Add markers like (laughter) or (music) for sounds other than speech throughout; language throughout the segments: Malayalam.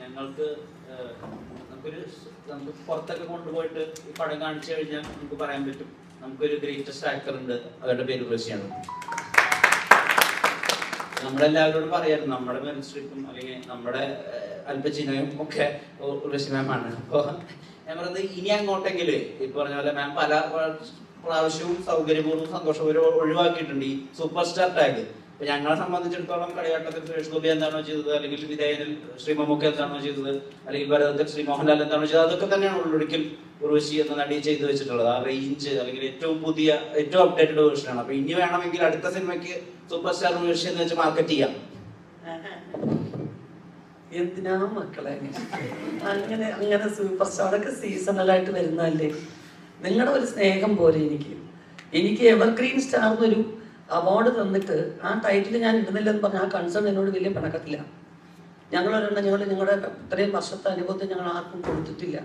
ഞങ്ങൾക്ക് നമുക്കൊരു നമുക്ക് പുറത്തൊക്കെ കൊണ്ടുപോയിട്ട് ഈ പടം കാണിച്ചു കഴിഞ്ഞാൽ നമുക്ക് പറയാൻ പറ്റും. നമുക്കൊരു ഗ്രേറ്റസ്റ്റ് ആക്ടർ ഉണ്ട്. അവരുടെ പേര് റഷ്യയാണ് നമ്മളെല്ലാവരോടും പറയാറ് നമ്മുടെ മനസ്സിലും സ്ട്രിപ്പും അല്ലെങ്കിൽ നമ്മുടെ ഏഹ്, ഒക്കെ ഉർവശി മാമാണ് അപ്പോൾ ഞാൻ പറയുന്നത് ഇനി അങ്ങോട്ടെങ്കിൽ ഈ പറഞ്ഞ പോലെ മാം പല പ്രാവശ്യവും സൗകര്യപൂർവം സന്തോഷപൂർവം ഒഴിവാക്കിയിട്ടുണ്ട് ഈ സൂപ്പർ സ്റ്റാർ ടാഗ് ഇപ്പൊ ഞങ്ങളെ സംബന്ധിച്ചിടത്തോളം കളിയാട്ടത്തിൽ സുരേഷ് ഗോപി എന്താണോ ചെയ്തത് അല്ലെങ്കിൽ വിധേയനിൽ ശ്രീ മമ്മൂക്ക എന്താണോ ചെയ്തത് അല്ലെങ്കിൽ ഭരതത്തിൽ ശ്രീ മോഹൻലാൽ എന്താണോ ചെയ്തത് അതൊക്കെ തന്നെയാണ് ഉള്ളൊരിക്കൽ ഉർവശി എന്ന നടി ചെയ്തു വെച്ചിട്ടുള്ളത്. ആ റേഞ്ച് അല്ലെങ്കിൽ ഏറ്റവും പുതിയ ഏറ്റവും അപ്ഡേറ്റഡ് വേർഷനാണ് അപ്പൊ ഇനി വേണമെങ്കിൽ അടുത്ത സിനിമയ്ക്ക് സൂപ്പർ സ്റ്റാർ ഉർവശി എന്ന് വെച്ച് മാർക്കറ്റ് ചെയ്യാം. (laughs) എന്തിനാ മക്കളെ? അങ്ങനെ അങ്ങനെ സൂപ്പർ സ്റ്റാറൊക്കെ സീസണലായിട്ട് വരുന്നതല്ലേ? നിങ്ങളുടെ ഒരു സ്നേഹം പോലെ എനിക്ക്. എനിക്ക് എവർഗ്രീൻ സ്റ്റാർ എന്നൊരു അവാർഡ് തന്നിട്ട് ആ ടൈറ്റിൽ ഞാൻ ഇടുന്നില്ലെന്ന് പറഞ്ഞ ആ കൺസേൺ എന്നോട് വലിയ പിണക്കത്തില്ല. ഞങ്ങൾ ഒരെണ്ണം ഞങ്ങൾ നിങ്ങളുടെ ഇത്രയും വർഷത്തെ അനുഭവത്തെ ഞങ്ങൾ ആർക്കും കൊടുത്തിട്ടില്ല.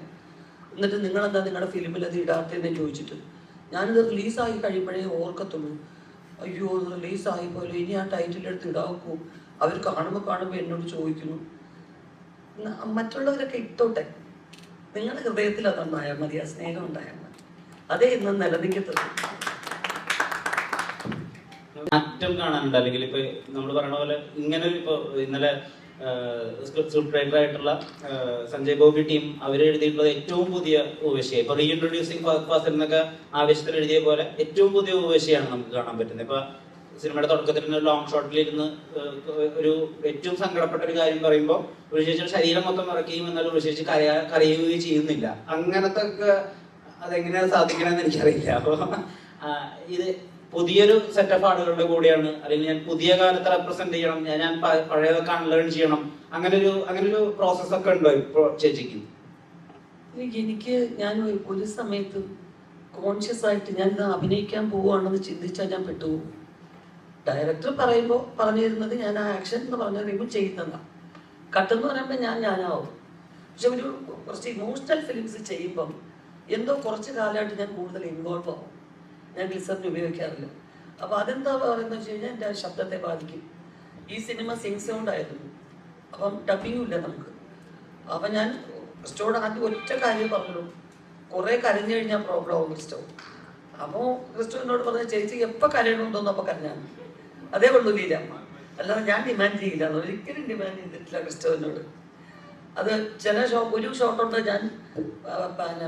എന്നിട്ട് നിങ്ങളെന്താ നിങ്ങളുടെ ഫിലിമിൽ അത് ഇടാത്തതെന്ന് ചോദിച്ചിട്ട്. ഞാനിത് റിലീസായി കഴിയുമ്പോഴേ ഓർക്കത്തുള്ളൂ. അയ്യോ റിലീസായി പോലെ ഇനി ആ ടൈറ്റിൽ എടുത്ത് ഇടാക്കൂ അവർ കാണുമ്പോൾ കാണുമ്പോൾ എന്നോട് ചോദിക്കുന്നു. മറ്റുള്ളവരൊക്കെ ഇട്ടോട്ടെ. നിങ്ങളുടെ ഹൃദയത്തിൽ അതുണ്ടായാൽ മതി ആ സ്നേഹം ഉണ്ടായാൽ മതി. അതേ ഇന്ന് നിലനിൽക്കത്തുള്ളൂ. മാറ്റം കാണാനുണ്ട്. അല്ലെങ്കിൽ ഇപ്പൊ നമ്മൾ പറയുന്ന പോലെ ഇങ്ങനെ ഇപ്പൊ ഇന്നലെ സ്ക്രിപ്റ്റ് റൈറ്റർ ആയിട്ടുള്ള സഞ്ജയ് ബോബി ടീം അവർ എഴുതിയിട്ടുള്ളത് ഏറ്റവും പുതിയ ഊവശിയ ഇപ്പൊ റീഇൻട്രൊഡ്യൂസിങ് ഫാസിൽ എന്നൊക്കെ ആവേശത്തിൽ എഴുതിയ പോലെ ഏറ്റവും പുതിയ ഉപശയാണ് നമുക്ക് കാണാൻ പറ്റുന്നത്. ഇപ്പൊ സിനിമയുടെ തുടക്കത്തിൽ തന്നെ ലോങ് ഷോട്ടിൽ ഇരുന്ന് ഒരു ഏറ്റവും സങ്കടപ്പെട്ട ഒരു കാര്യം പറയുമ്പോൾ ഒരു ശേഷം ശരീരം മൊത്തം ഇറക്കുകയും എന്നാൽ ഉരുശേഷി കരയാ കരയുകയും ചെയ്യുന്നില്ല. അങ്ങനത്തെ ഒക്കെ അതെങ്ങനെയാണ് സാധിക്കണമെന്ന് എനിക്കറിയില്ല അപ്പോൾ ഇത് പുതിയൊരു സെറ്റ് ഓഫ് ആളുകളുടെ കൂടെയാണ്. അല്ലെങ്കിൽ ഞാൻ പുതിയ കാലത്ത് റെപ്രസെന്റ് ചെയ്യണം. ഞാൻ ഞാൻ പഴയതൊക്കെ അൺലേൺ ചെയ്യണം. അങ്ങനെ ഒരു അങ്ങനെ ഒരു പ്രോസസ് ഒക്കെ ഉണ്ടോ ഇപ്പോ ചേച്ചിക്ക്? എനിക്ക് ഞാൻ ഒരു- ഒരു സമയത്ത് കോൺഷ്യസ് ആയിട്ട് ഞാൻ ഇത് അഭിനയിക്കാൻ പോവുകയാണെന്ന് ചിന്തിച്ചാൽ ഞാൻ പെട്ടുപോകും. ഡയറക്ടർ പറയുമ്പോൾ പറഞ്ഞിരുന്നത് ഞാൻ ആ ആക്ഷൻ എന്ന് പറഞ്ഞു കഴിയുമ്പോൾ ചെയ്യുന്നതാണ് കട്ടെന്ന് പറയുമ്പോൾ ഞാൻ ഞാനാവും. പക്ഷെ ഒരു കുറച്ച് ഇമോഷണൽ ഫിലിംസ് ചെയ്യുമ്പം എന്തോ കുറച്ച് കാലമായിട്ട് ഞാൻ കൂടുതൽ ഇൻവോൾവ് ആവും. ഞാൻ ഗ്ലിസറിന് ഉപയോഗിക്കാറില്ല. അപ്പോൾ അതെന്താ പറയുന്നത് വെച്ച് കഴിഞ്ഞാൽ എന്റെ ശബ്ദത്തെ ബാധിക്കും. ഈ സിനിമ സിങ് സൗണ്ട് ആയിരുന്നു. അപ്പം ഡബിങ്ങും ഇല്ല നമുക്ക്. അപ്പം ഞാൻ ക്രിസ്റ്റോട് ആദ്യം ഒറ്റ കാര്യം പറഞ്ഞു കുറേ കരഞ്ഞു കഴിഞ്ഞാൽ പ്രോബ്ലം ആവും ക്രിസ്റ്റോ അപ്പോൾ ക്രിസ്റ്റോ എന്നോട് പറഞ്ഞ ചേച്ചി എപ്പോൾ കരയണമെന്ന് അപ്പോൾ കരഞ്ഞാൽ അതേ ഉള്ളൂ ലീല. അല്ലാതെ ഞാൻ ഡിമാൻഡ് ചെയ്യില്ല. ഒരിക്കലും ഡിമാൻഡ് ചെയ്തിട്ടില്ല ക്രിസ്റ്റോവിനോട് അത് ചില ഷോ ഒരു ഷോട്ടുണ്ട് ഞാൻ പിന്നെ